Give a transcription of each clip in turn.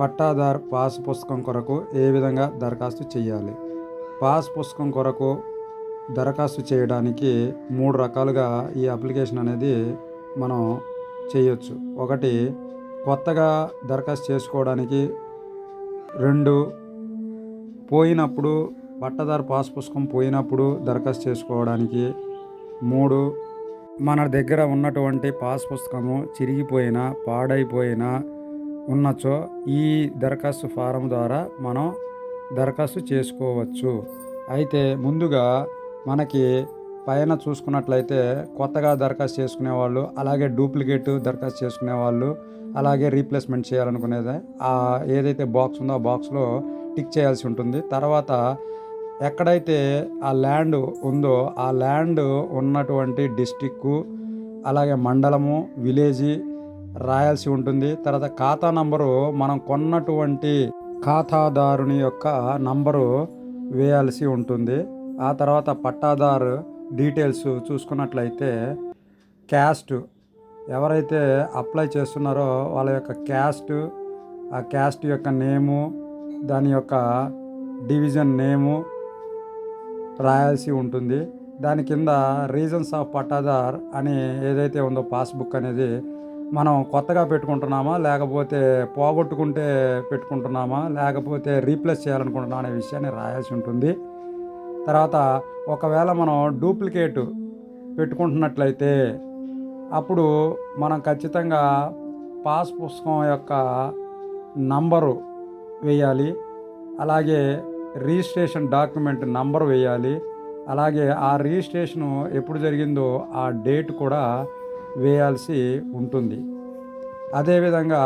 పట్టాదారు పాస్ పుస్తకం కొరకు ఏ విధంగా దరఖాస్తు చేయాలి? పాస్ పుస్తకం కొరకు దరఖాస్తు చేయడానికి మూడు రకాలుగా ఈ అప్లికేషన్ అనేది మనం చేయొచ్చు. ఒకటి కొత్తగా దరఖాస్తు చేసుకోవడానికి రెండు పోయినప్పుడు పట్టదారు పాస్ పుస్తకం పోయినప్పుడు దరఖాస్తు చేసుకోవడానికి మూడు మన దగ్గర ఉన్నటువంటి పాస్ పుస్తకము చిరిగిపోయినా పాడైపోయినా ఉన్నచో ఈ దరఖాస్తు ఫారం ద్వారా మనం దరఖాస్తు చేసుకోవచ్చు. అయితే ముందుగా మనకి పైన చూసుకున్నట్లయితే కొత్తగా దరఖాస్తు చేసుకునే వాళ్ళు అలాగే డూప్లికేట్ దరఖాస్తు చేసుకునే వాళ్ళు అలాగే రీప్లేస్మెంట్ చేయాలనుకునేది ఆ ఏదైతే బాక్స్ ఉందో ఆ బాక్స్లో టిక్ చేయాల్సి ఉంటుంది. తర్వాత ఎక్కడైతే ఆ ల్యాండ్ ఉందో ఆ ల్యాండ్ ఉన్నటువంటి డిస్టిక్కు అలాగే మండలము విలేజీ రాయాల్సి ఉంటుంది. తర్వాత ఖాతా నంబరు మనం కొన్నటువంటి ఖాతాదారుని యొక్క నంబరు వేయాల్సి ఉంటుంది. ఆ తర్వాత పట్టాదారు డీటెయిల్స్ చూసుకున్నట్లయితే క్యాస్ట్ ఎవరైతే అప్లై చేస్తున్నారో వాళ్ళ యొక్క క్యాస్ట్ ఆ క్యాస్ట్ యొక్క నేము దాని యొక్క డివిజన్ నేము రాయాల్సి ఉంటుంది. దాని కింద రీజన్స్ ఆఫ్ పట్టాదార్ అని ఏదైతే ఉందో పాస్బుక్ అనేది మనం కొత్తగా పెట్టుకుంటున్నామా? లేకపోతే పోగొట్టుకుంటే పెట్టుకుంటున్నామా? లేకపోతే రీప్లేస్ చేయాలనుకుంటున్నా అనే విషయాన్ని రాయాల్సి ఉంటుంది. తర్వాత ఒకవేళ మనం డూప్లికేట్ పెట్టుకుంటున్నట్లయితే అప్పుడు మనం ఖచ్చితంగా పాస్ పుస్తకం యొక్క నంబరు వేయాలి. అలాగే రిజిస్ట్రేషన్ డాక్యుమెంట్ నంబర్ వేయాలి. అలాగే ఆ రిజిస్ట్రేషను ఎప్పుడు జరిగిందో ఆ డేట్ కూడా వేయాల్సి ఉంటుంది. అదేవిధంగా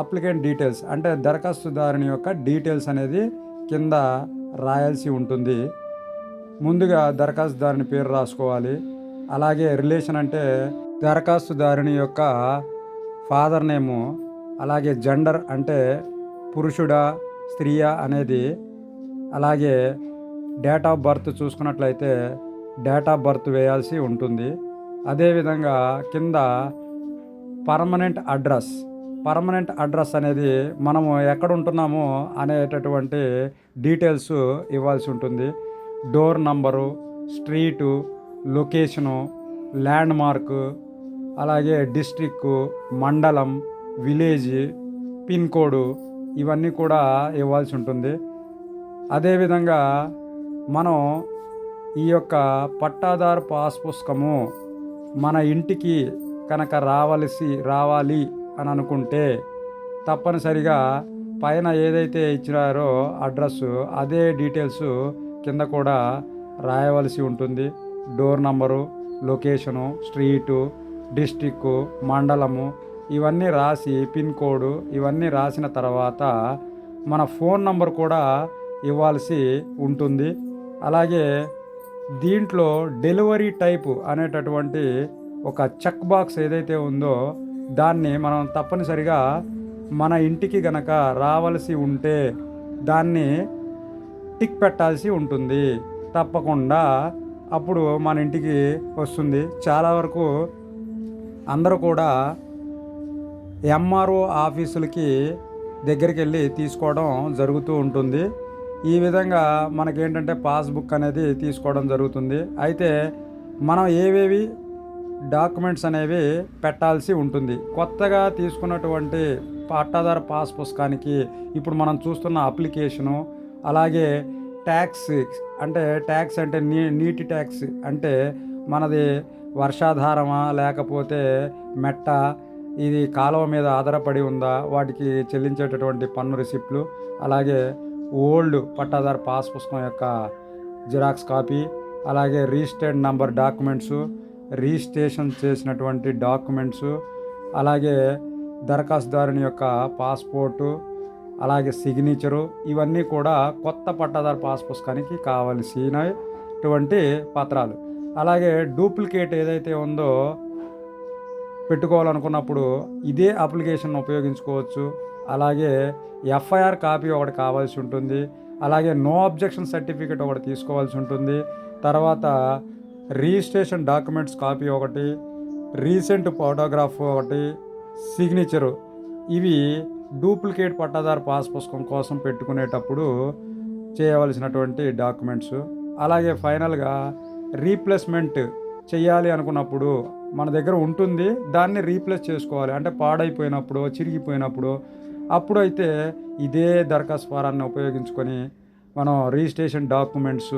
అప్లికెంట్ డీటెయిల్స్ అంటే దరఖాస్తుదారుని యొక్క డీటెయిల్స్ అనేది కింద రాయాల్సి ఉంటుంది. ముందుగా దరఖాస్తుదారుని పేరు రాసుకోవాలి. అలాగే రిలేషన్ అంటే దరఖాస్తుదారుని యొక్క ఫాదర్ నేము అలాగే జెండర్ అంటే పురుషుడా స్త్రీయా అనేది అలాగే డేట్ ఆఫ్ బర్త్ చూసుకున్నట్లయితే డేట్ ఆఫ్ బర్త్ వేయాల్సి ఉంటుంది. అదేవిధంగా కింద పర్మనెంట్ అడ్రస్ పర్మనెంట్ అడ్రస్ అనేది మనము ఎక్కడ ఉంటున్నామో అనేటటువంటి డీటెయిల్స్ ఇవ్వాల్సి ఉంటుంది. Door number street location landmark అలాగే డిస్ట్రిక్కు మండలం విలేజ్ పిన్ కోడ్ ఇవన్నీ కూడా ఇవ్వాల్సి ఉంటుంది. అదేవిధంగా మనం ఈ యొక్క పట్టాదారు పాస్ పుస్తకము మన ఇంటికి కనుక రావలసి రావాలి అని అనుకుంటే తప్పనిసరిగా పైన ఏదైతే ఇచ్చినారో అడ్రస్ అదే డీటెయిల్స్ కింద కూడా రాయవలసి ఉంటుంది. Door number location street district మండలము ఇవన్నీ రాసి పిన్ కోడ్ ఇవన్నీ రాసిన తర్వాత మన ఫోన్ నంబర్ కూడా ఇవ్వాల్సి ఉంటుంది. అలాగే దీంట్లో డెలివరీ టైప్ అనేటటువంటి ఒక చెక్ బాక్స్ ఏదైతే ఉందో దాన్ని మనం తప్పనిసరిగా మన ఇంటికి గనక రావలసి ఉంటే దాన్ని టిక్ పెట్టాల్సి ఉంటుంది. తప్పకుండా అప్పుడు మన ఇంటికి వస్తుంది. చాలా వరకు అందరూ కూడా ఎంఆర్ఓ ఆఫీసులకి దగ్గరికి వెళ్ళి తీసుకోవడం జరుగుతూ ఉంటుంది. ఈ విధంగా మనకేంటంటే పాస్బుక్ అనేది తీసుకోవడం జరుగుతుంది. అయితే మనం ఏవేవి డాక్యుమెంట్స్ అనేవి పెట్టాల్సి ఉంటుంది. కొత్తగా తీసుకున్నటువంటి పట్టాదారు పాస్ పుస్తకానికి ఇప్పుడు మనం చూస్తున్న అప్లికేషను అలాగే ట్యాక్స్ అంటే ట్యాక్స్ అంటే నీ నీటి ట్యాక్స్ అంటే మనది వర్షాధారమా లేకపోతే మెట్ట ఇది కాలువ మీద ఆధారపడి ఉందా వాటికి చెల్లించేటటువంటి పన్ను రిసిప్ట్లు అలాగే ఓల్డ్ పట్టాదారు పాస్ పుస్తకం యొక్క జిరాక్స్ కాపీ అలాగే రిజిస్టర్డ్ నంబర్ డాక్యుమెంట్స్ రిజిస్ట్రేషన్ చేసినటువంటి డాక్యుమెంట్సు అలాగే దరఖాస్తుదారుని యొక్క పాస్పోర్టు అలాగే సిగ్నేచరు ఇవన్నీ కూడా కొత్త పట్టాదారు పాస్ పుస్తకానికి కావలసినటువంటి పత్రాలు. అలాగే డూప్లికేట్ ఏదైతే ఉందో పెట్టుకోవాలనుకున్నప్పుడు ఇదే అప్లికేషన్ ఉపయోగించుకోవచ్చు. అలాగే ఎఫ్ఐఆర్ కాపీ ఒకటి కావాల్సి ఉంటుంది. అలాగే నో అబ్జెక్షన్ సర్టిఫికేట్ ఒకటి తీసుకోవాల్సి ఉంటుంది. తర్వాత రిజిస్ట్రేషన్ డాక్యుమెంట్స్ కాపీ ఒకటి రీసెంట్ ఫోటోగ్రాఫ్ ఒకటి సిగ్నేచరు. ఇవి డూప్లికేట్ పట్టాదారు పాస్ పుస్తకం కోసం పెట్టుకునేటప్పుడు చేయవలసినటువంటి డాక్యుమెంట్స్. అలాగే ఫైనల్గా రీప్లేస్మెంట్ చేయాలి అనుకున్నప్పుడు మన దగ్గర ఉంటుంది. దాన్ని రీప్లేస్ చేసుకోవాలి. అంటే పాడైపోయినప్పుడు చిరిగిపోయినప్పుడు అప్పుడైతే ఇదే దరఖాస్తు ఫారాన్ని ఉపయోగించుకొని మనం రిజిస్ట్రేషన్ డాక్యుమెంట్స్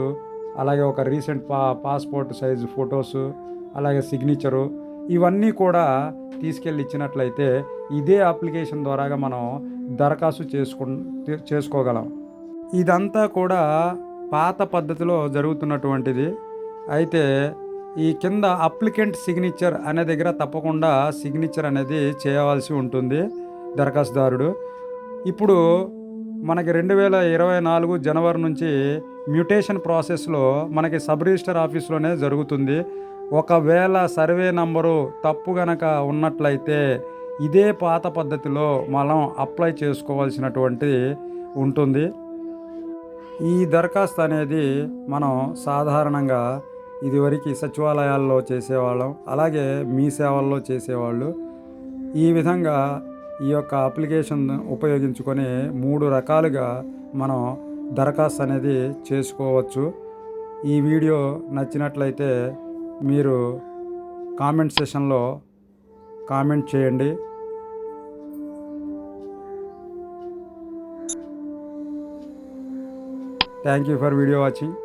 అలాగే ఒక రీసెంట్ పా పాస్పోర్ట్ సైజు ఫొటోసు అలాగే సిగ్నేచరు ఇవన్నీ కూడా తీసుకెళ్ళి ఇచ్చినట్లయితే ఇదే అప్లికేషన్ ద్వారాగా మనం దరఖాస్తు చేసుకు చేసుకోగలం. ఇదంతా కూడా పాత పద్ధతిలో జరుగుతున్నటువంటిది. అయితే ఈ కింద అప్లికెంట్ సిగ్నేచర్ అనే దగ్గర తప్పకుండా సిగ్నేచర్ అనేది చేయవలసి ఉంటుంది. దరఖాస్తుదారుడు. ఇప్పుడు మనకి రెండు వేల ఇరవై నాలుగు జనవరి నుంచి మ్యూటేషన్ ప్రాసెస్లో మనకి సబ్ రిజిస్టర్ ఆఫీస్లోనే జరుగుతుంది. ఒకవేళ సర్వే నంబరు తప్పు గనక ఉన్నట్లయితే ఇదే పాత పద్ధతిలో మనం అప్లై చేసుకోవాల్సినటువంటి ఉంటుంది. ఈ దరఖాస్తు అనేది మనం సాధారణంగా ఇదివరకు సచివాలయాల్లో చేసేవాళ్ళం. అలాగే మీ సేవల్లో చేసేవాళ్ళు. ఈ విధంగా ఈ యొక్క అప్లికేషన్ ఉపయోగించుకొని మూడు రకాలుగా మనం దరఖాస్తు అనేది చేసుకోవచ్చు. ఈ వీడియో నచ్చినట్లయితే మీరు కామెంట్ సెషన్లో కామెంట్ చేయండి. Thank you for video watching